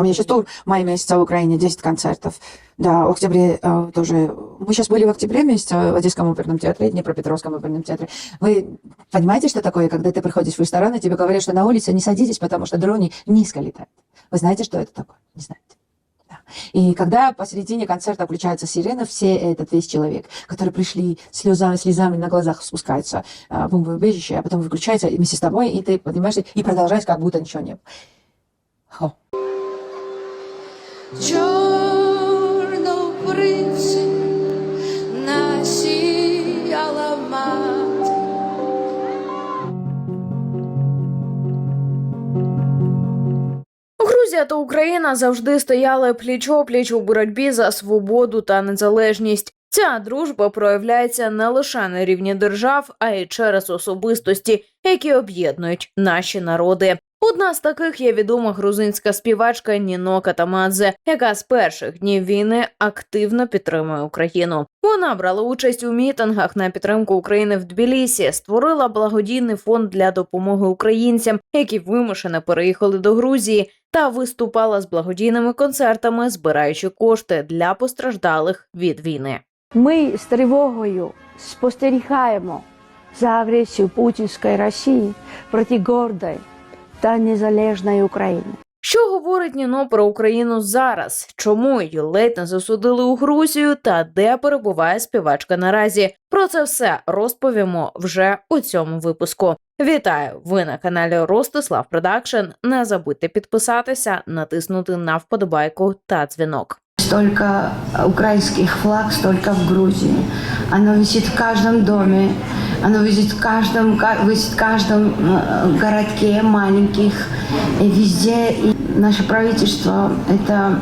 У меня сейчас тур в мае месяце в Украине, 10 концертов. Да, в октябре э, тоже. Мы сейчас были в октябре месяце в Одесском оперном театре, Днепропетровском оперном театре. Вы понимаете, что такое, когда ты приходишь в ресторан, и тебе говорят, что на улице не садитесь, потому что дроны низко летают. Вы знаете, что это такое? Не знаете. И когда посередине концерта включается сирена, все этот весь человек, которые пришли слезами, слезами на глазах спускаются а, в бомбоубежище, а потом выключается вместе с тобой, и ты поднимаешь и продолжаешь, как будто ничего не было. Хо. Чорну птиці насіяла мати. Грузія та Україна завжди стояли пліч-опліч у боротьбі за свободу та незалежність. Ця дружба проявляється не лише на рівні держав, а й через особистості, які об'єднують наші народи. Одна з таких є відома грузинська співачка Ніно Катамадзе, яка з перших днів війни активно підтримує Україну. Вона брала участь у мітингах на підтримку України в Тбілісі, створила благодійний фонд для допомоги українцям, які вимушено переїхали до Грузії, та виступала з благодійними концертами, збираючи кошти для постраждалих від війни. Ми з тривогою спостерігаємо за агресією путінської Росії проти гордої та незалежної України. Що говорить Ніно про Україну зараз? Чому її ледь не засудили у Грузію та де перебуває співачка наразі? Про це все розповімо вже у цьому випуску. Вітаю! Ви на каналі Ростислав Продакшн. Не забудьте підписатися, натиснути на вподобайку та дзвінок. Столько украинских флаг, столько в Грузии. Оно висит в каждом доме, оно висит в каждом, ка- висит в каждом э, городке маленьких, везде. И наше правительство – это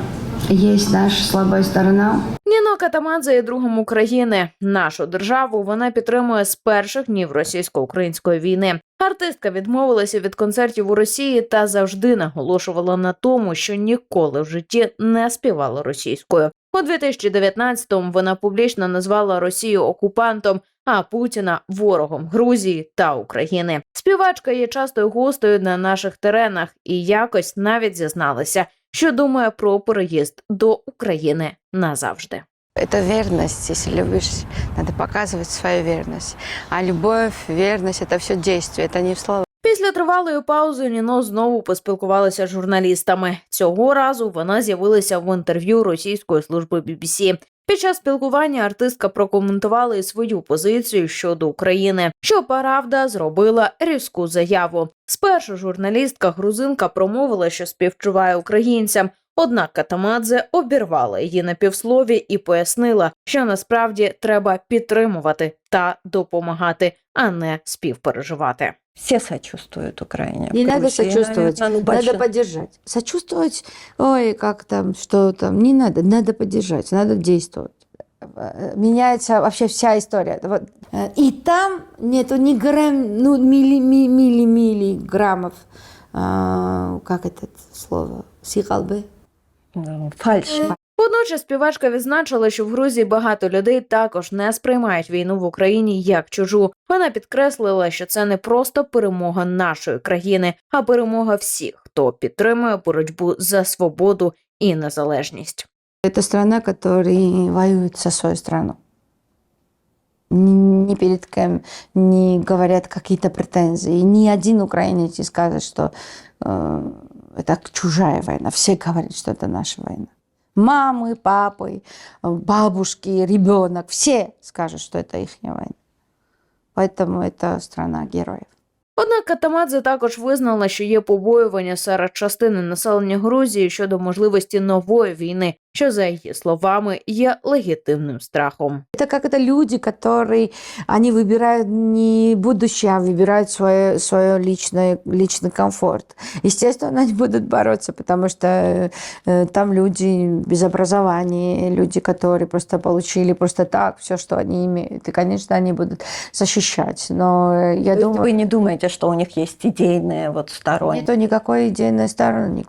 есть наша слабая сторона. Ніно Катамадзе є другом України. Нашу державу вона підтримує з перших днів російсько-української війни. Артистка відмовилася від концертів у Росії та завжди наголошувала на тому, що ніколи в житті не співала російською. У 2019-му вона публічно назвала Росію окупантом, а Путіна ворогом Грузії та України. Співачка є частою гостею на наших теренах і якось навіть зізналася, що думає про переїзд до України назавжди. Это верность. Если любишь, надо показывать свою верность. А любовь, верность – это все действие, это не в словах. Після тривалої паузи Ніно знову поспілкувалася з журналістами. Цього разу вона з'явилася в інтерв'ю російської служби BBC. Під час спілкування артистка прокоментувала і свою позицію щодо України. Що правда зробила різку заяву. Спершу журналістка грузинка промовила, що співчуває українцям. Однак Катамадзе обірвала її на півслові і пояснила, що насправді треба підтримувати та допомагати, а не співпереживати. Все сочувствуют Украине. Не надо сочувствовать, ну, надо большое- поддержать. Сочувствовать, ой, как там, что там, не надо, надо поддержать, надо действовать. Э, Меняется вообще вся история. Вот, э, И там нету ни грамм, ну, милли, ми- милли, миллиграммов, а, как это слово, сихалбы. Ну, Фальшь. Водночас співачка відзначила, що в Грузії багато людей також не сприймають війну в Україні як чужу. Вона підкреслила, що це не просто перемога нашої країни, а перемога всіх, хто підтримує боротьбу за свободу і незалежність. Это страна, которая воюет со своей страной. Ни, ни перед кем не говорят какие-то претензии. Ни один украинец не скажет, что э, это чужая война. Все говорят, что это наша война. Мамы, папы, э, бабушки, ребенок, все скажут, что это их война. Поэтому это страна героев. Однак Катамадзе також визнала, що є побоювання серед частини населення Грузії щодо можливості нової війни, що за її словами є легітимним страхом. Это как это люди, которые, они выбирают не будущее, а выбирают свое, свое личное, личный комфорт. Естественно, они будут бороться, потому что э, там люди без образования, люди, которые просто получили просто так все, что они имеют. И, конечно, они будут защищать. Но э, я То есть думаю... вы не думаете, что у них есть идейные вот сторонние? Нету никакой идейной стороны.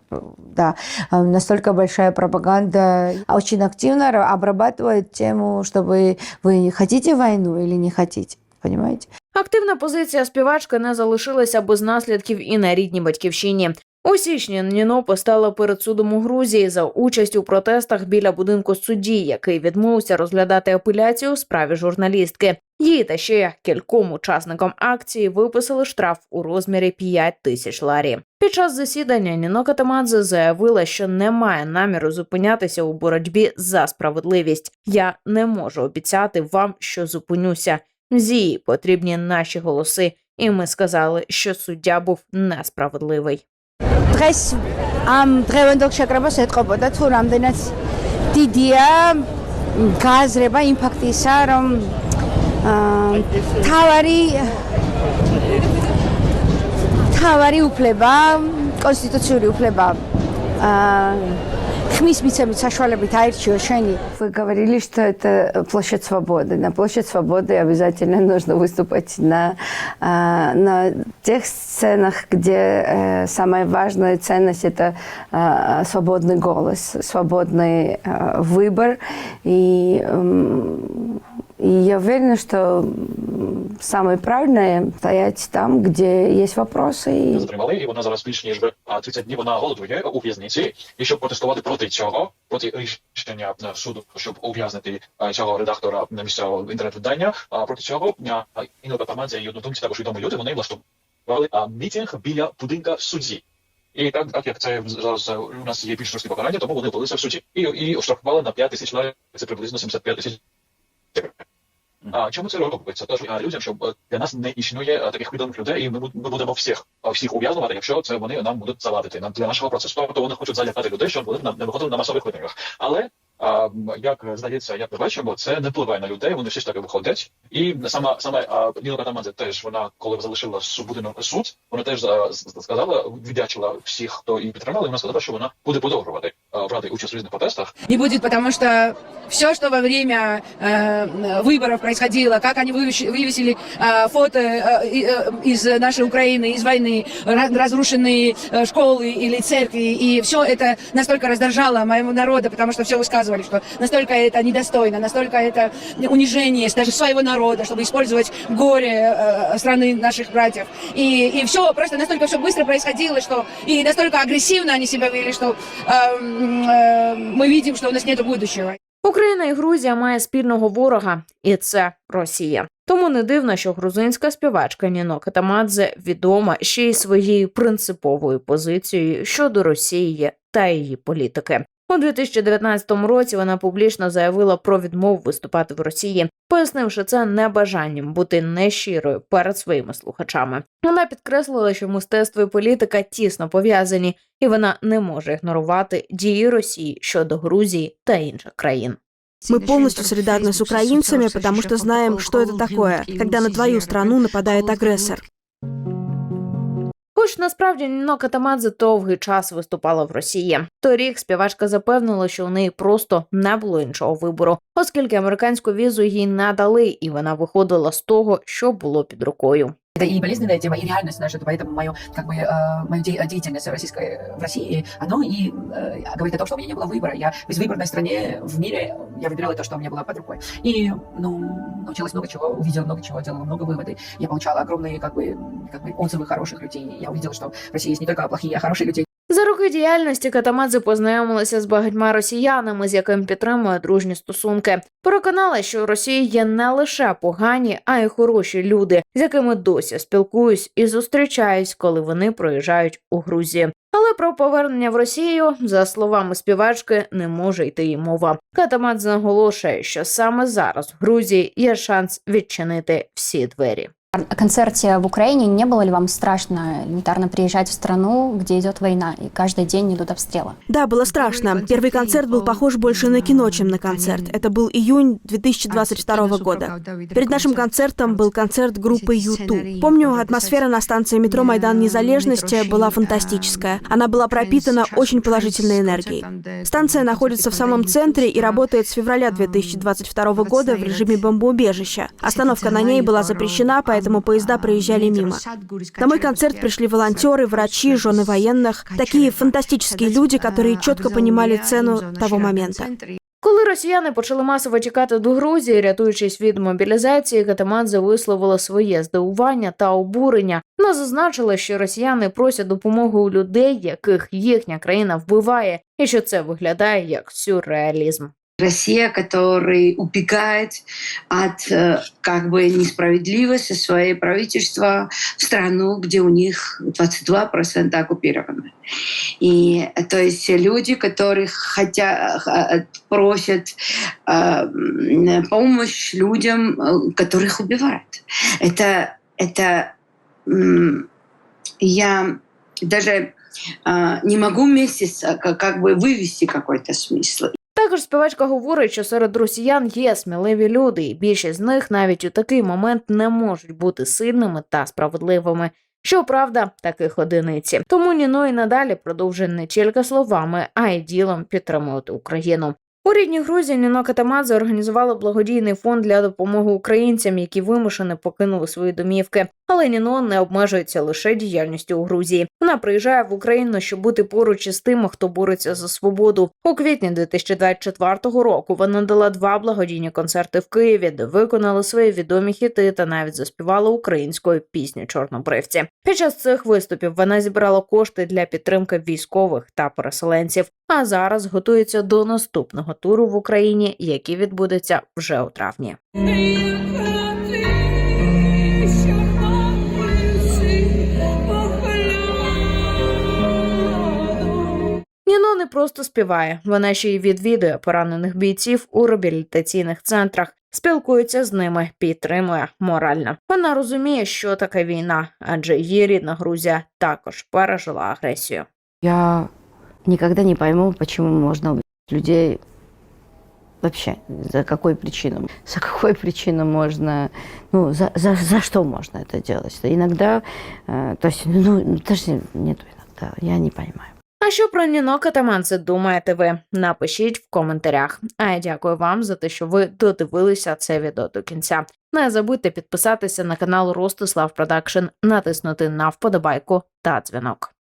Да, А, настолько большая пропаганда а очень активно ра- обрабатывает тему, чтобы вы хотите войну или не хотите. Понимаете? Активна позиція співачки не залишилася без наслідків і на рідній батьківщині. У січні Ніно постала перед судом у Грузії за участь у протестах біля будинку судді, який відмовився розглядати апеляцію у справі журналістки. Їй та ще кільком учасникам акції виписали штраф у розмірі 5 тисяч ларі. Під час засідання Ніно Катамадзе заявила, що не має наміру зупинятися у боротьбі за справедливість. Я не можу обіцяти вам, що зупинюся. Зії потрібні наші голоси, і ми сказали, що суддя був несправедливий. დღეს ამ დღევანდელ შეკრებას ეთყობოდა თუ რამდენად დიდია გააზრება იმ ფაქტისა, რომ აა, თავარი თავარი უფლება, კონსტიტუციური უფლება აა ხმის მიცემით საშუალებით აირჩიო შენი Вы говорили, что это площадь свободы. На площадь свободы обязательно нужно выступать на, а, на тех сценах, где э, самая важная ценность это а, свободный голос, свободный а, выбор. И, м, и я уверена, что м, самое правильное стоять там, где есть вопросы. И затримали, і вона зараз більш ніж 30 днів вона голодує у в'язниці. І щоб протестувати проти цього, проти рішення суду, щоб ув'язнити цього редактора місцевого інтернет-видання, проти цього Інна Тамадзе і однодумці також відомі люди, вони влаштували мітинг біля будинка судді. І так, так як це зараз е, у нас є більш жорсткі покарання, тому вони билися в суді. І, і оштрафували на 5 тисяч ларів, це приблизно 75 тисяч. А чому це робиться? Тож людям, щоб е, для нас не існує е, таких відомих людей, і ми будемо всіх всіх ув'язнувати, якщо це вони нам будуть завадити. Нам для нашого процесу, Тобто вони хочуть залякати людей, щоб вони нам не виходили на масових мітингах. Але а, м, як здається, як ми бачимо, це не впливає на людей. Вони всі ж таки виходять. І саме саме а, Ніна Катамадзе теж вона, коли залишила су- будинок суд, вона теж а, з- сказала, віддячила всіх, хто її підтримали. і Вона сказала, що вона буде продовжувати а, брати участь у різних протестах. не будет, потому что все, что во время э, выборов происходило, как они вывещ- вывесили э, фото э, и, э, из нашей Украины, из войны, ра- разрушенные э, школы или церкви, и все это настолько раздражало моего народа, потому что все высказывали, что настолько это недостойно, настолько это унижение даже своего народа, чтобы использовать горе э, страны наших братьев. И, и все, просто настолько все быстро происходило, что и настолько агрессивно они себя вели, что э, м, э, мы видим, что у нас нет будущего. Україна і Грузія має спільного ворога, і це Росія. Тому не дивно, що грузинська співачка Ніно Катамадзе відома ще й своєю принциповою позицією щодо Росії та її політики. У 2019 році вона публічно заявила про відмову виступати в Росії, пояснивши це небажанням бути нещирою перед своїми слухачами. Вона підкреслила, що мистецтво і політика тісно пов'язані, і вона не може ігнорувати дії Росії щодо Грузії та інших країн. Мы полностью солидарны с украинцами, потому что знаем, что это такое, когда на твою страну нападает агрессор. Хоч насправді Ніно Катамадзе довгий час виступала в Росії. Торік співачка запевнила, що у неї просто не було іншого вибору, оскільки американську візу їй не дали, і вона виходила з того, що було під рукою. Это и болезненная тема, и реальность наша, поэтому мое, как бы, э, де- деятельность российской, э, в России, оно и э, говорит о том, что у меня не было выбора. Я в безвыборной стране, в мире, я выбирала то, что у меня было под рукой. И, ну, научилась много чего, увидела много чего, делала много выводы. Я получала огромные, как бы, как бы отзывы хороших людей. Я увидела, что в России есть не только плохие, а хорошие люди. За роки діяльності Катамадзе познайомилася з багатьма росіянами, з якими підтримує дружні стосунки. Переконала, що у Росії є не лише погані, а й хороші люди, з якими досі спілкуюсь і зустрічаюсь, коли вони проїжджають у Грузію. Але про повернення в Росію, за словами співачки, не може йти й мова. Катамадзе наголошує, що саме зараз в Грузії є шанс відчинити всі двері. О концерте в Украине не было ли вам страшно элементарно приезжать в страну, где идет война, и каждый день идут обстрелы? Да, было страшно. Первый концерт был похож больше на кино, чем на концерт. Это был июнь 2022 года. Перед нашим концертом был концерт группы U2. Помню, атмосфера на станции метро Майдан Незалежности была фантастическая. Она была пропитана очень положительной энергией. Станция находится в самом центре и работает с февраля 2022 года в режиме бомбоубежища. Остановка на ней была запрещена, поэтому поезда проезжали мимо. На мой концерт пришли волонтеры, врачи, жены военных. Такие фантастические люди, которые четко понимали цену того момента. Коли росіяни почали масово тікати до Грузії, рятуючись від мобілізації, Катамадзе висловила своє здивування та обурення. Вона зазначила, що росіяни просять допомоги у людей, яких їхня країна вбиває, і що це виглядає як сюрреалізм. Россия, который убегает от э, как бы несправедливости своей правительства в страну, где у них 22% оккупированы. И то есть люди, которые хотя, э, просят э, помощь людям, э, которых убивают. Это, это я даже э, не могу э, как как бы вывести какой-то смысл. Також співачка говорить, що серед росіян є сміливі люди, і більшість з них навіть у такий момент не можуть бути сильними та справедливими. Щоправда, таких одиниці. Тому Ніно і надалі продовжує не тільки словами, а й ділом підтримувати Україну. У рідній Грузії Ніно Катамадзе організувала благодійний фонд для допомоги українцям, які вимушено покинули свої домівки. Але Ніно не обмежується лише діяльністю у Грузії. Вона приїжджає в Україну, щоб бути поруч із тими, хто бореться за свободу. У квітні 2024 року вона дала два благодійні концерти в Києві, де виконала свої відомі хіти та навіть заспівала українською пісню Чорнобривці. Під час цих виступів вона зібрала кошти для підтримки військових та переселенців. А зараз готується до наступного туру в Україні, який відбудеться вже у травні. Ніно не просто співає, вона ще й відвідує поранених бійців у реабілітаційних центрах, спілкується з ними, підтримує морально. Вона розуміє, що таке війна, адже її рідна Грузія також пережила агресію. Я никогда не пойму, можно убить людей вообще, за какой причиной. За какой причиной можно, ну, за, за, за что можно это делать? Иногда, э, то есть, ну, даже нет иногда, я не понимаю. А що про Ніно Катаманце думаєте ви? Напишіть в коментарях. А я дякую вам за те, що ви додивилися це відео до кінця. Не забудьте підписатися на канал Ростислав Продакшн, натиснути на вподобайку та дзвінок.